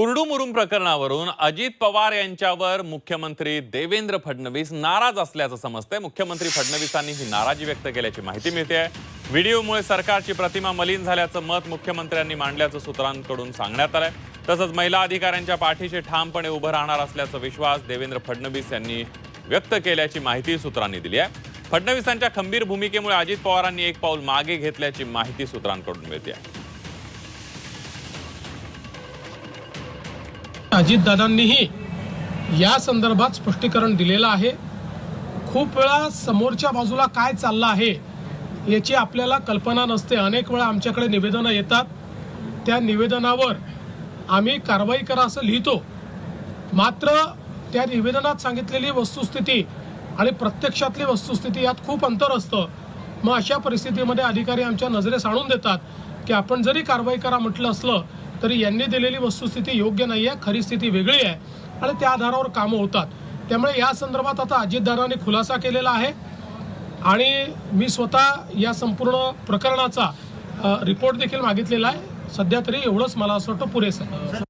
कुरडूमुरुम प्रकरणावरून अजित पवार यांच्यावर मुख्यमंत्री देवेंद्र फडणवीस नाराज असल्याचं समजतंय. मुख्यमंत्री फडणवीसांनी ही नाराजी व्यक्त केल्याची माहिती मिळते आहे व्हिडिओमुळे सरकारची प्रतिमा मलिन झाल्याचं मत मुख्यमंत्र्यांनी मांडल्याचं सूत्रांकडून सांगण्यात आलंय. तसंच महिला अधिकाऱ्यांच्या पाठीशी ठामपणे उभं राहणार असल्याचा विश्वास देवेंद्र फडणवीस यांनी व्यक्त केल्याची माहिती सूत्रांनी दिली आहे. फडणवीसांच्या खंबीर भूमिकेमुळे अजित पवारांनी एक पाऊल मागे घेतल्याची माहिती सूत्रांकडून मिळते आहे. अजितदादांनीही या संदर्भात स्पष्टीकरण दिलेलं आहे. खूप वेळा समोरच्या बाजूला काय चाललं आहे याची आपल्याला कल्पना नसते. अनेक वेळा आमच्याकडे निवेदनं येतात. त्या निवेदनावर आम्ही कारवाई करा असं लिहितो. मात्र त्या निवेदनात सांगितलेली वस्तुस्थिती आणि प्रत्यक्षातली वस्तुस्थिती यात खूप अंतर असतं. मग अशा परिस्थितीमध्ये अधिकारी आमच्या नजरेस आणून देतात की आपण जरी कारवाई करा म्हटलं असलं तरी यांनी दिलेली वस्तुस्थिती योग्य नाही आहे खरी स्थिती वेगळी आहे आणि त्या आधारावर कामं होतात. त्यामुळे या संदर्भात आता अजितदारांनी खुलासा केलेला आहे आणि मी स्वतः या संपूर्ण प्रकरणाचा रिपोर्ट देखील मागितलेला आहे. सध्या तरी एवढंच मला असं वाटतं पुरेसं आहे.